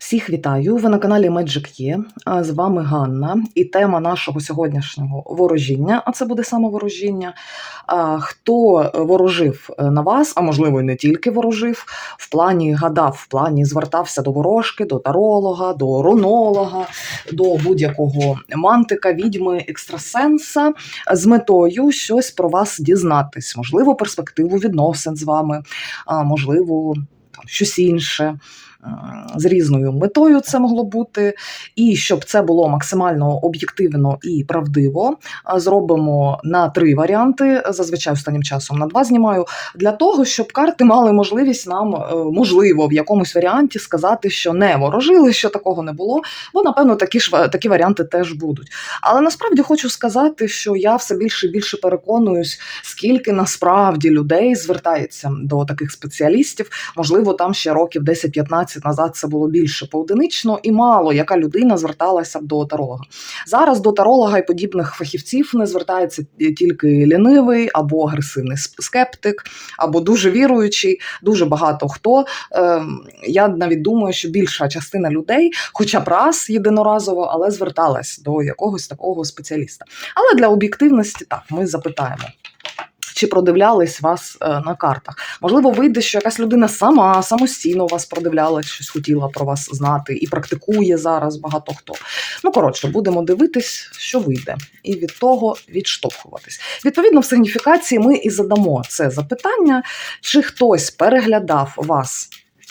Всіх вітаю! Ви на каналі Magic Є. А З вами Ганна. І тема нашого сьогоднішнього ворожіння, а це буде саме ворожіння. Хто ворожив е, на вас, а можливо, і не тільки ворожив, в плані гадав, в плані звертався до ворожки, до таролога, до рунолога, до будь-якого мантика, відьми, екстрасенса з метою щось про вас дізнатись, можливо, перспективу відносин з вами, а можливо, там, щось інше. З різною метою це могло бути, і щоб це було максимально об'єктивно і правдиво, зробимо на три варіанти. Зазвичай останнім часом на два знімаю для того, щоб карти мали можливість нам, е, можливо, в якомусь варіанті сказати, що не ворожили, що такого не було. Бо напевно такі ж такі варіанти теж будуть. Але насправді хочу сказати, що я все більше і більше переконуюсь, скільки насправді людей звертається до таких спеціалістів. Можливо, там ще років 10-15 назад це було більше поодинично, і мало яка людина зверталася б до таролога. Зараз до таролога і подібних фахівців не звертається тільки лінивий або агресивний скептик, або дуже віруючий. Дуже багато хто. Ем, Я навіть думаю, що більша частина людей, хоча б раз єдиноразово, але зверталась до якогось такого спеціаліста. Але для об'єктивності так ми запитаємо. Чи продивлялись вас е, на картах? Можливо, вийде, що якась людина сама самостійно вас продивлялась, щось хотіла про вас знати і практикує зараз багато хто. Ну, коротше, будемо дивитись, що вийде, і від того відштовхуватись. Відповідно, в сигніфікації ми і задамо це запитання, чи хтось переглядав вас.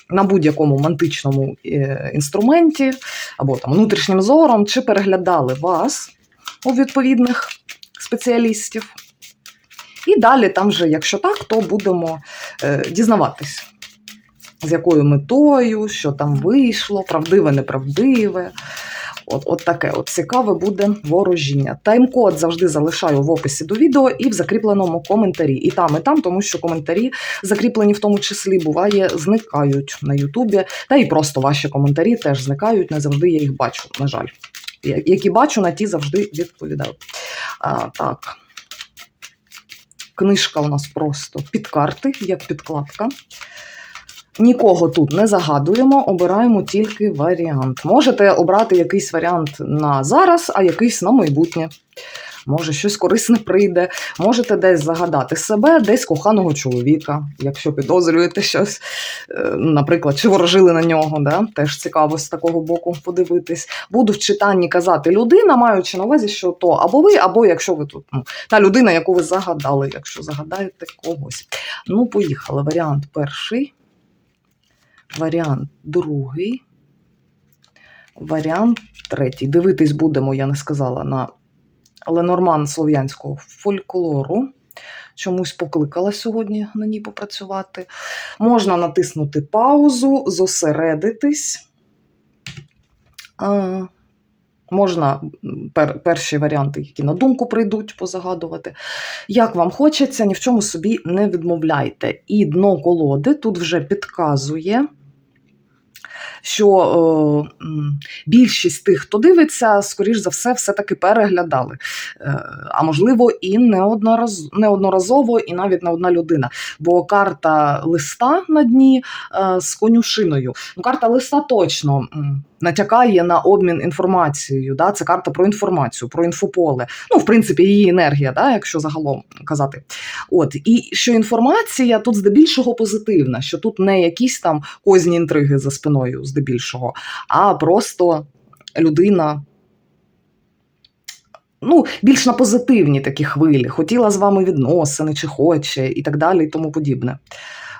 На будь-якому мантичному е, інструменті або там внутрішнім зором, чи переглядали вас у відповідних спеціалістів. І далі, там вже, якщо так, то будемо е, дізнаватись, з якою метою, що там вийшло, правдиве, неправдиве. От, от таке от цікаве буде ворожіння. Тайм-код завжди залишаю в описі до відео і в закріпленому коментарі. І там, і там, тому що коментарі, закріплені в тому числі, буває, зникають на Ютубі. Та і просто ваші коментарі теж зникають. Не завжди я їх бачу, на жаль. Які бачу, на ті завжди відповідаю. А, так. Книжка у нас просто під карти, як підкладка. Нікого тут не загадуємо, обираємо тільки варіант. Можете обрати якийсь варіант на зараз, а якийсь на майбутнє. Може, щось корисне прийде, можете десь загадати себе, десь коханого чоловіка, якщо підозрюєте щось, е, наприклад, чи ворожили на нього, да? теж цікаво з такого боку подивитись. Буду в читанні казати людина, маючи на увазі, що то або ви, або якщо ви тут ну, та людина, яку ви загадали, якщо загадаєте когось. Ну, поїхали. Варіант перший, варіант другий, варіант третій. Дивитись будемо, я не сказала, на Ленорман слов'янського фольклору. Чомусь покликала сьогодні на ній попрацювати. Можна натиснути паузу, зосередитись. А, можна пер, перші варіанти, які на думку прийдуть, позагадувати. Як вам хочеться, ні в чому собі не відмовляйте. І дно колоди тут вже підказує, що о, більшість тих, хто дивиться, скоріш за все, все-таки переглядали. Е, а можливо, і неоднораз, неодноразово, і навіть не одна людина. Бо карта листа на дні е, з конюшиною. Ну, карта листа точно натякає на обмін інформацією. Да? Це карта про інформацію, про інфополе. Ну, в принципі, її енергія, да? якщо загалом казати. От і що інформація тут здебільшого позитивна, що тут не якісь там козні інтриги за спиною, здебільшого, а просто людина. Ну, більш на позитивні такі хвилі, хотіла з вами відносини, чи хоче, і так далі, і тому подібне.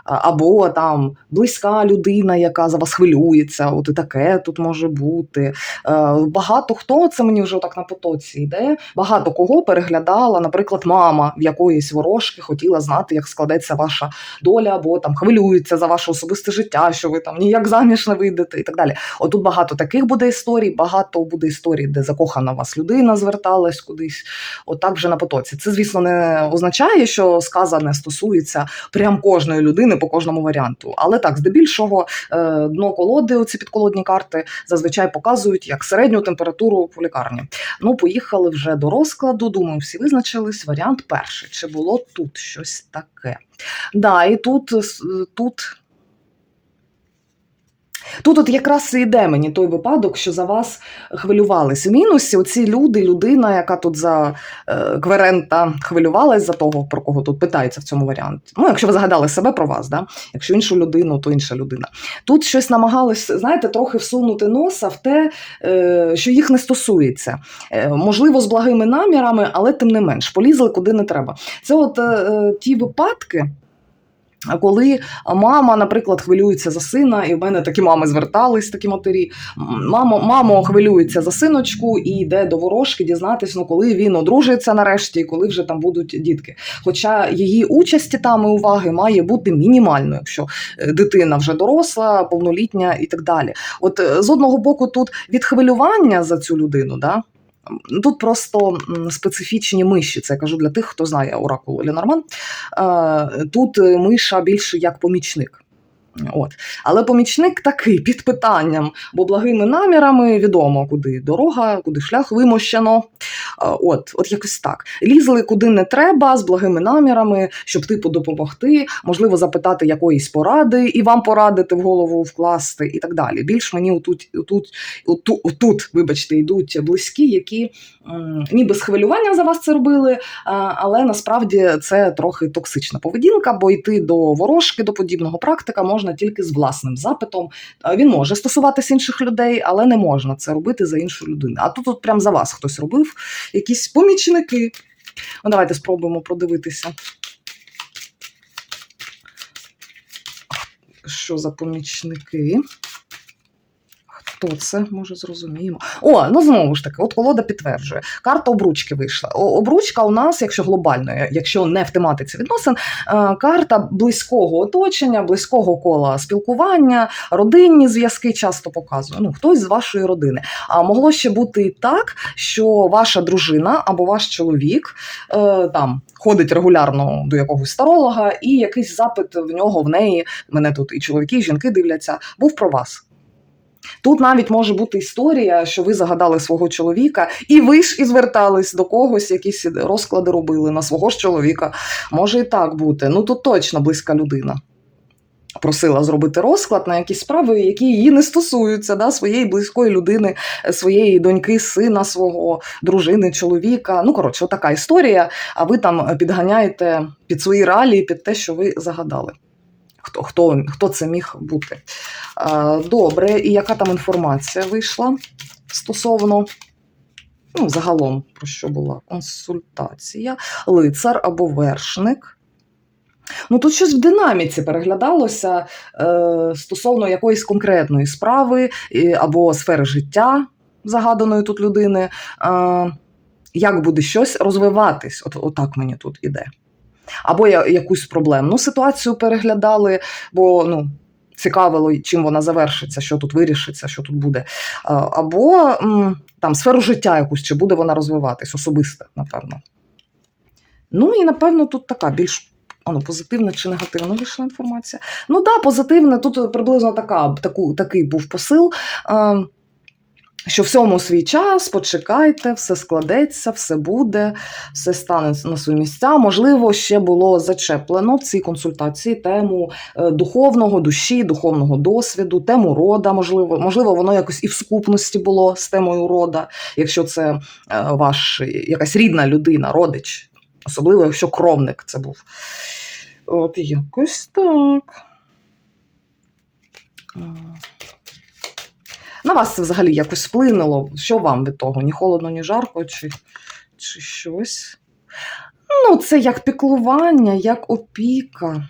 Або там близька людина, яка за вас хвилюється, от і таке тут може бути. Е, Багато хто це мені вже так на потоці йде. Багато кого переглядала, наприклад, мама в якоїсь ворожки хотіла знати, як складеться ваша доля, або там хвилюється за ваше особисте життя, що ви там ніяк заміж не вийдете, і так далі. Отут багато таких буде історій, багато буде історій, де закохана вас людина зверталась кудись. Отак вже на потоці. Це, звісно, не означає, що сказане стосується прям кожної людини по кожному варіанту. Але так, здебільшого, е, дно колоди, оці підколодні карти, зазвичай показують як середню температуру в лікарні. Ну, поїхали вже до розкладу. Думаю, всі визначились. Варіант перший. Чи було тут щось таке? Да, і тут, тут Тут от якраз і йде мені той випадок, що за вас хвилювались. В мінусі оці люди, людина, яка тут за е, кверента хвилювалась за того, про кого тут питається в цьому варіанті. Ну, якщо ви згадали себе про вас, да? якщо іншу людину, то інша людина. Тут щось намагались, знаєте, трохи всунути носа в те, е, що їх не стосується. Е, можливо, з благими намірами, але тим не менш, полізли куди не треба. Це от е, е, ті випадки. Коли мама, наприклад, хвилюється за сина, і в мене такі мами звертались, такі матері. Мамо, мамо хвилюється за синочку і йде до ворожки дізнатись, ну коли він одружується нарешті, і коли вже там будуть дітки. Хоча її участі там і уваги має бути мінімальною, якщо е, дитина вже доросла, повнолітня і так далі. От е, з одного боку, тут від хвилювання за цю людину, да. Тут просто специфічні миші. Це я кажу для тих, хто знає оракул Ленорман. Е, Тут е, миша більше як помічник. От. Але помічник такий під питанням, бо благими намірами відомо, куди дорога, куди шлях вимощено. От, от якось так. Лізли куди не треба, з благими намірами, щоб типу допомогти, можливо, запитати якоїсь поради і вам порадити в голову вкласти, і так далі. Більш мені отут, отут, отут, отут вибачте, йдуть близькі, які м, ніби з хвилювання за вас це робили, але насправді це трохи токсична поведінка, бо йти до ворожки, до подібного практика можна тільки з власним запитом. Він може стосуватись інших людей, але не можна це робити за іншу людину. А тут от прям за вас хтось робив якісь помічники. Ну, давайте спробуємо продивитися. Що за помічники? Хто це? Може, зрозуміємо. О, ну знову ж таки, от колода підтверджує. Карта обручки вийшла. Обручка у нас, якщо глобально, якщо не в тематиці відносин, е, карта близького оточення, близького кола спілкування, родинні зв'язки часто показує. Ну, хтось з вашої родини. А могло ще бути і так, що ваша дружина або ваш чоловік е, там ходить регулярно до якогось старолога, і якийсь запит в нього, в неї, мене тут і чоловіки, і жінки дивляться, був про вас. Тут навіть може бути історія, що ви загадали свого чоловіка, і ви ж і звертались до когось, якісь розклади робили на свого ж чоловіка. Може і так бути. Ну тут точно близька людина. Просила зробити розклад на якісь справи, які її не стосуються, да, своєї близької людини, своєї доньки, сина, свого дружини, чоловіка. Ну, коротше, така історія. А ви там підганяєте під свої реалії, під те, що ви загадали. Хто, хто, хто це міг бути? Добре, і яка там інформація вийшла стосовно ну, загалом, про що була консультація, лицар або вершник. Ну, тут щось в динаміці переглядалося е, стосовно якоїсь конкретної справи е, або сфери життя загаданої тут людини. Е, як буде щось розвиватись? От, отак мені тут іде. Або якусь проблемну ситуацію переглядали, бо ну, цікавило, чим вона завершиться, що тут вирішиться, що тут буде. Або там сферу життя якусь, чи буде вона розвиватись, особисте, напевно. Ну і напевно тут така більш ну, позитивна чи негативна вийшла інформація. Ну так, да, позитивна, тут приблизно така, таку, такий був посил. Що всьому свій час, почекайте, все складеться, все буде, все стане на свої місця. Можливо, ще було зачеплено в цій консультації тему е, духовного душі, духовного досвіду, тему рода. Можливо, можливо, воно якось і в скупності було з темою рода, якщо це е, ваш якась рідна людина, родич, особливо, якщо кровник це був. От якось так. На вас це взагалі якось вплинуло? Що вам від того? Ні холодно, ні жарко, чи, чи щось? Ну, це як піклування, як опіка.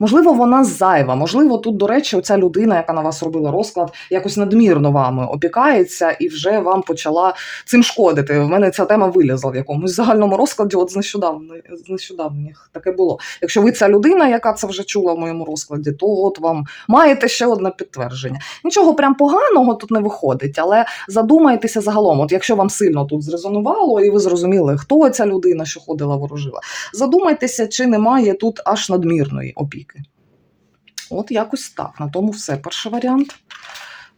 Можливо, вона зайва. Можливо, тут, до речі, оця людина, яка на вас робила розклад, якось надмірно вами опікається і вже вам почала цим шкодити. В мене ця тема вилізла в якомусь загальному розкладі. От з нещодавно, з нещодавніх таке було. Якщо ви ця людина, яка це вже чула в моєму розкладі, то от вам маєте ще одне підтвердження. Нічого прям поганого тут не виходить, але задумайтеся загалом. От якщо вам сильно тут зрезонувало, і ви зрозуміли, хто ця людина, що ходила ворожила, задумайтеся, чи немає тут аж надмірної опіки. От якось так. На тому все. Перший варіант.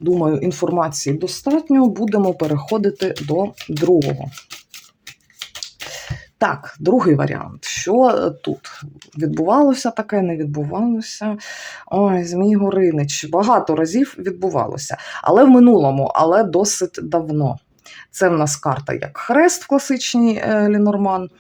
Думаю, інформації достатньо. Будемо переходити до другого. Так, другий варіант. Що тут відбувалося таке, не відбувалося. Ой, Змій Горинич. Багато разів відбувалося. Але в минулому, але досить давно. Це в нас карта як хрест в класичній е, Лінорман.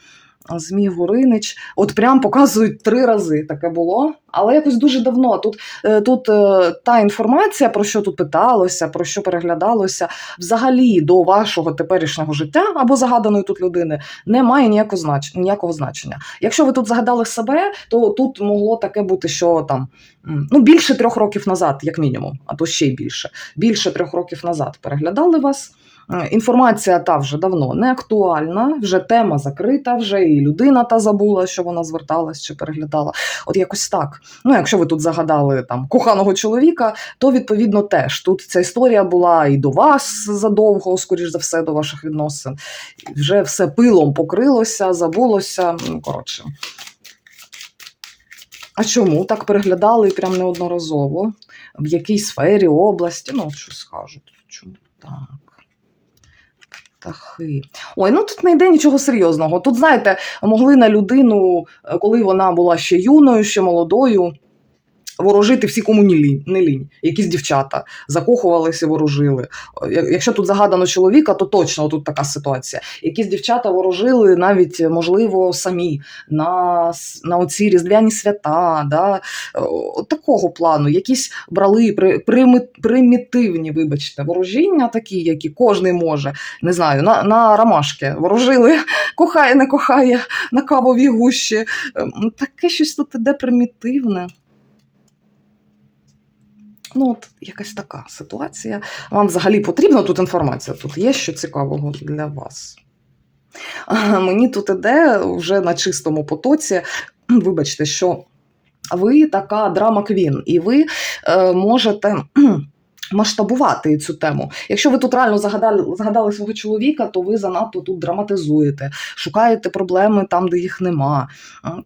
Змій Горинич. От прям показують три рази таке було, але якось дуже давно. Тут, е, тут е, та інформація, про що тут питалося, про що переглядалося, взагалі до вашого теперішнього життя або загаданої тут людини не має ніякого знач... ніякого значення. Якщо ви тут загадали себе, то тут могло таке бути, що там ну, більше трьох років назад, як мінімум, а то ще й більше. Більше трьох років назад переглядали вас. Е, Інформація та вже давно не актуальна, вже тема закрита, вже і людина та забула, що вона зверталась чи переглядала. От якось так. Ну, якщо ви тут загадали там коханого чоловіка, то відповідно теж тут ця історія була і до вас задовго, скоріш за все, до ваших відносин. Вже все пилом покрилося, забулося. Ну, коротше. А чому так переглядали прям неодноразово? В якій сфері, області? Ну, що скажуть. Чому так? Птахи. Ой, ну тут не йде нічого серйозного. Тут, знаєте, могли на людину, е, коли вона була ще юною, ще молодою, ворожити всі, кому не лінь, не лінь. Якісь дівчата закохувалися, ворожили. Е, Якщо тут загадано чоловіка, то точно тут така ситуація. Якісь дівчата ворожили навіть, можливо, самі на, на оці різдвяні свята, да? е, от такого плану. Якісь брали примітивні, вибачте, ворожіння такі, які кожен може. Не знаю, на, на ромашки ворожили, кохає, не кохає, на кавовій гущі. Ем, Таке щось тут іде примітивне. Ну, от якась така ситуація. Вам взагалі потрібна тут інформація? Тут є що цікавого для вас. А, Мені тут іде вже на чистому потоці. Вибачте, що ви така драма квін, і ви е, можете. Масштабувати цю тему. Якщо ви тут реально загадали, загадали свого чоловіка, то ви занадто тут драматизуєте, шукаєте проблеми там, де їх нема.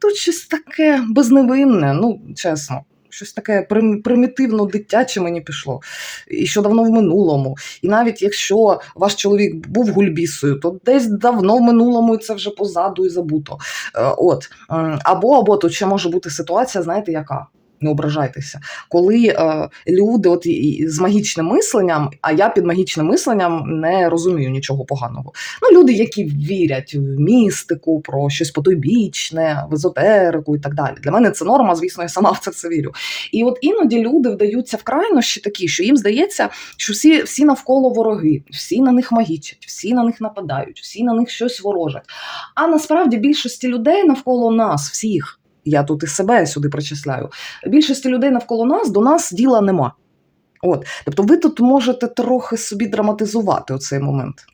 Тут щось таке безневинне, ну чесно, щось таке примітивно дитяче мені пішло, і що давно в минулому. І навіть якщо ваш чоловік був гульбісою, то десь давно в минулому це вже позаду і забуто. Е, От або або тут ще може бути ситуація, знаєте, яка? Не ображайтеся, коли е, люди, от з магічним мисленням, а я під магічним мисленням не розумію нічого поганого. Ну, люди, які вірять в містику, про щось потойбічне, в езотерику і так далі. Для мене це норма, звісно, я сама в це все вірю. І от іноді люди вдаються в крайнощі такі, що їм здається, що всі, всі навколо вороги, всі на них магічать, всі на них нападають, всі на них щось ворожать. А насправді більшості людей навколо нас, всіх, я тут і себе сюди причисляю, більшості людей навколо нас до нас діла нема. От, тобто ви тут можете трохи собі драматизувати оцей момент.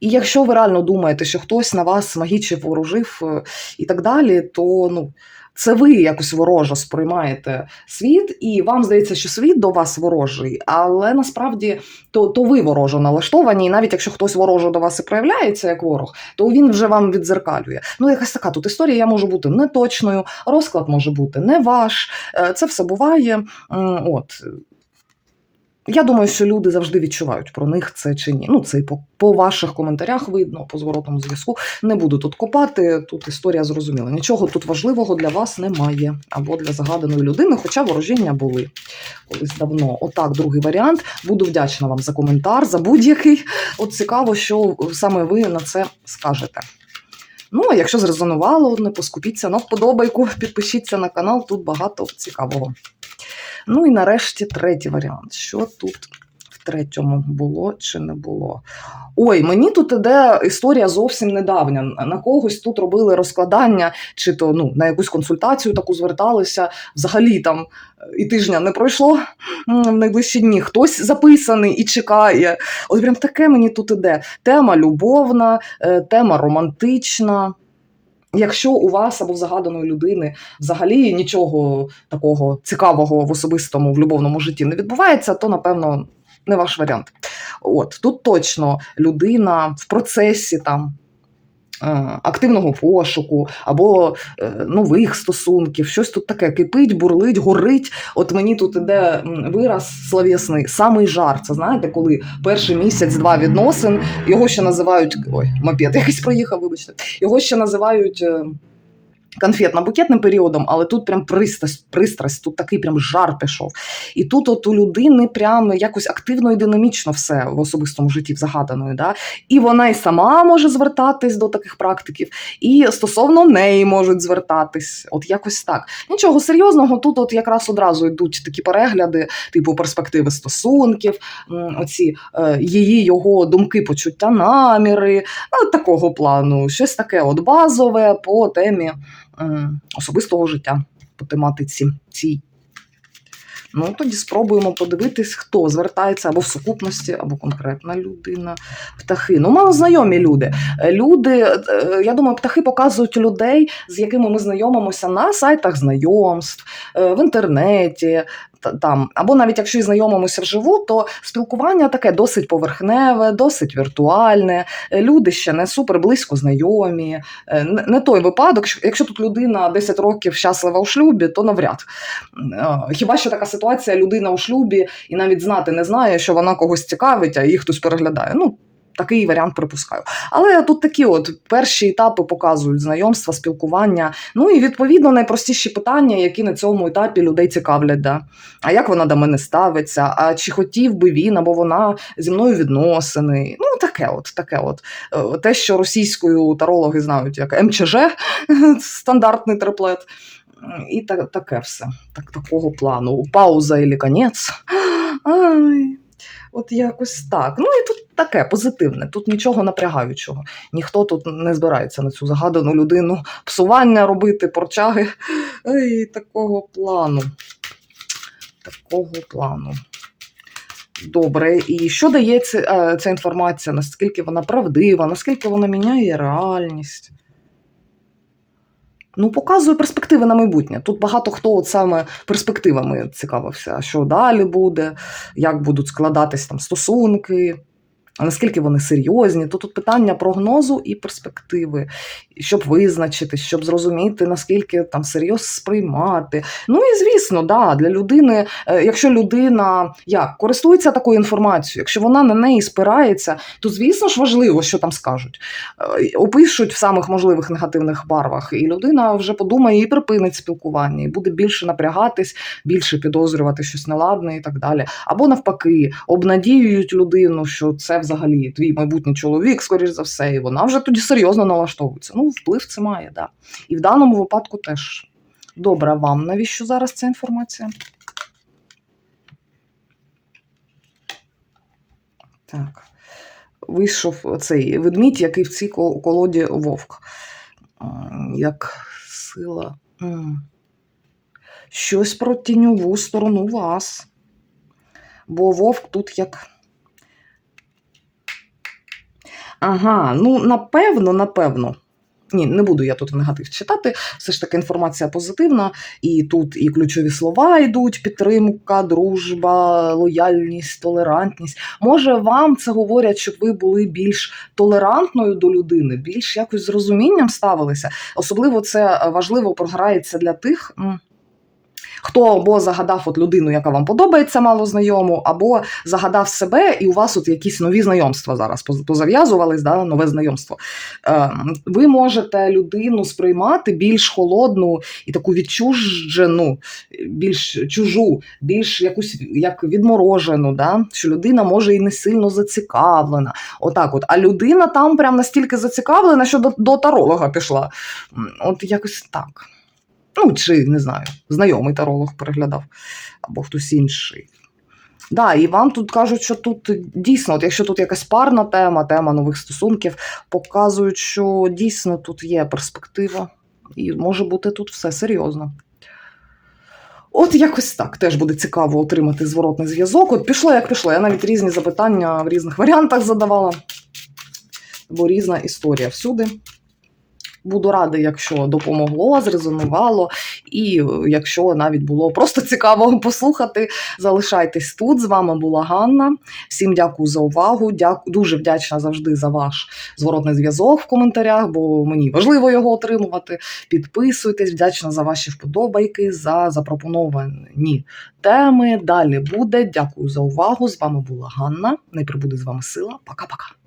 І якщо ви реально думаєте, що хтось на вас магічно ворожив е, і так далі, то ну, це ви якось ворожо сприймаєте світ, і вам здається, що світ до вас ворожий, але насправді то, то ви ворожо налаштовані, і навіть якщо хтось ворожо до вас і проявляється як ворог, то він вже вам відзеркалює. Ну, якась така тут історія я можу бути неточною, розклад може бути не ваш. е, Це все буває. От. Я думаю, що люди завжди відчувають про них це чи ні. Ну, це і по, по ваших коментарях видно, по зворотному зв'язку. Не буду тут копати, тут історія зрозуміла. Нічого тут важливого для вас немає. Або для загаданої людини, хоча ворожіння були колись давно. Отак, другий варіант. Буду вдячна вам за коментар, за будь-який. От цікаво, що саме ви на це скажете. Ну, а якщо зрезонувало, не поскупіться на вподобайку, підпишіться на канал, тут багато цікавого. Ну і нарешті третій варіант. Що тут в третьому було чи не було? Ой, мені тут іде історія зовсім недавня. На когось тут робили розкладання, чи то ну, на якусь консультацію таку зверталися. Взагалі там е, і тижня не пройшло в найближчі дні. Хтось записаний і чекає. От прям таке мені тут іде. Тема любовна, е, тема романтична. Якщо у вас або в загаданої людини взагалі нічого такого цікавого в особистому в любовному житті не відбувається, то напевно не ваш варіант. От тут точно людина в процесі там активного пошуку або е, нових стосунків. Щось тут таке кипить, бурлить, горить. От мені тут іде вираз словесний, самий жар. Це знаєте, коли перший місяць-два відносин, його ще називають. Ой, мопед якийсь проїхав, вибачте. Його ще називають. Конфетно-букетним періодом, але тут прям пристрасть, пристрасть, тут такий прям жар пішов. І тут от у людини прям якось активно і динамічно все в особистому житті загаданою. Да? І вона і сама може звертатись до таких практиків, і стосовно неї можуть звертатись. От якось так. Нічого серйозного, тут от якраз одразу йдуть такі перегляди, типу перспективи стосунків, оці е, її його думки, почуття, наміри, ну, такого плану. Щось таке от базове по темі особистого життя, по тематиці цій. Ну, тоді спробуємо подивитись, хто звертається або в сукупності, або конкретна людина. Птахи. Ну, малознайомі люди. Е, Люди, е, я думаю, птахи показують людей, з якими ми знайомимося на сайтах знайомств, е, в інтернеті. Та- Там, або навіть якщо і знайомимося вживу, то спілкування таке досить поверхневе, досить віртуальне. Е, Люди ще не супер близько знайомі. Е, Не той випадок, що- якщо тут людина 10 років щаслива у шлюбі, то навряд. Е, Хіба що така ситуація, людина у шлюбі і навіть знати не знає, що вона когось цікавить, а її хтось переглядає. Ну, такий варіант припускаю. Але тут такі от перші етапи показують знайомства, спілкування. Ну і відповідно найпростіші питання, які на цьому етапі людей цікавлять. Да? А як вона до мене ставиться? А чи хотів би він або вона зі мною відносини? Ну, таке, от, таке от. Е, Те, що російською тарологи знають як МЧЖ, стандартний триплет. І так, таке все. Так, такого плану. Пауза і конець. От якось так. Ну і тут таке позитивне, тут нічого напрягаючого. Ніхто тут не збирається на цю загадану людину псування робити, порчаги. Ай, такого плану. Такого плану. Добре, і що дає ця, е, ця інформація? Наскільки вона правдива, наскільки вона міняє реальність? Ну, показує перспективи на майбутнє. Тут багато хто от саме перспективами цікавився, що далі буде, як будуть складатись там стосунки, а наскільки вони серйозні. То тут питання прогнозу і перспективи, щоб визначити, щоб зрозуміти, наскільки там серйоз сприймати. Ну і звісно, да, для людини, е, якщо людина як користується такою інформацією, якщо вона на неї спирається, то звісно ж важливо, що там скажуть. Е, Опишуть в самих можливих негативних барвах, і людина вже подумає і припинить спілкування, і буде більше напрягатись, більше підозрювати щось неладне і так далі. Або навпаки, обнадіюють людину, що це взагалі твій майбутній чоловік, скоріш за все, і вона вже тоді серйозно налаштовується. Ну, вплив це має, да. І в даному випадку теж. Добре, вам навіщо зараз ця інформація? Так. Вийшов цей ведмідь, який в цій колоді вовк. Як сила. Щось про тіньову сторону вас. Бо вовк тут як. Ага, ну напевно, напевно. Ні, не буду я тут в негатив читати. Все ж таки інформація позитивна, і тут і ключові слова йдуть: підтримка, дружба, лояльність, толерантність. Може, вам це говорять, щоб ви були більш толерантною до людини, більш якось з розумінням ставилися. Особливо це важливо програється для тих. Хто або загадав от людину, яка вам подобається, мало знайому, або загадав себе, і у вас от якісь нові знайомства зараз позав'язувались, да, нове знайомство. Е, ви можете людину сприймати більш холодну і таку відчужену, більш чужу, більш якусь як відморожену, да? що людина може і не сильно зацікавлена. Отак от. А людина там прям настільки зацікавлена, що до, до таролога пішла. От якось так. Ну, чи не знаю, знайомий таролог переглядав, або хтось інший. Да, і вам тут кажуть, що тут дійсно, от якщо тут якась парна тема, тема нових стосунків, показують, що дійсно тут є перспектива, і може бути тут все серйозно. От якось так теж буде цікаво отримати зворотний зв'язок. От пішло, як пішло. Я навіть різні запитання в різних варіантах задавала, бо різна історія всюди. Буду рада, якщо допомогло, зрезонувало, і е, якщо навіть було просто цікаво послухати, залишайтесь тут. З вами була Ганна. Всім дякую за увагу. Дяку, дуже вдячна завжди за ваш зворотний зв'язок в коментарях, бо мені важливо його отримувати. Підписуйтесь, вдячна за ваші вподобайки, за запропоновані теми. Далі буде. Дякую за увагу. З вами була Ганна. Не прибуде з вами сила. Пока-пока.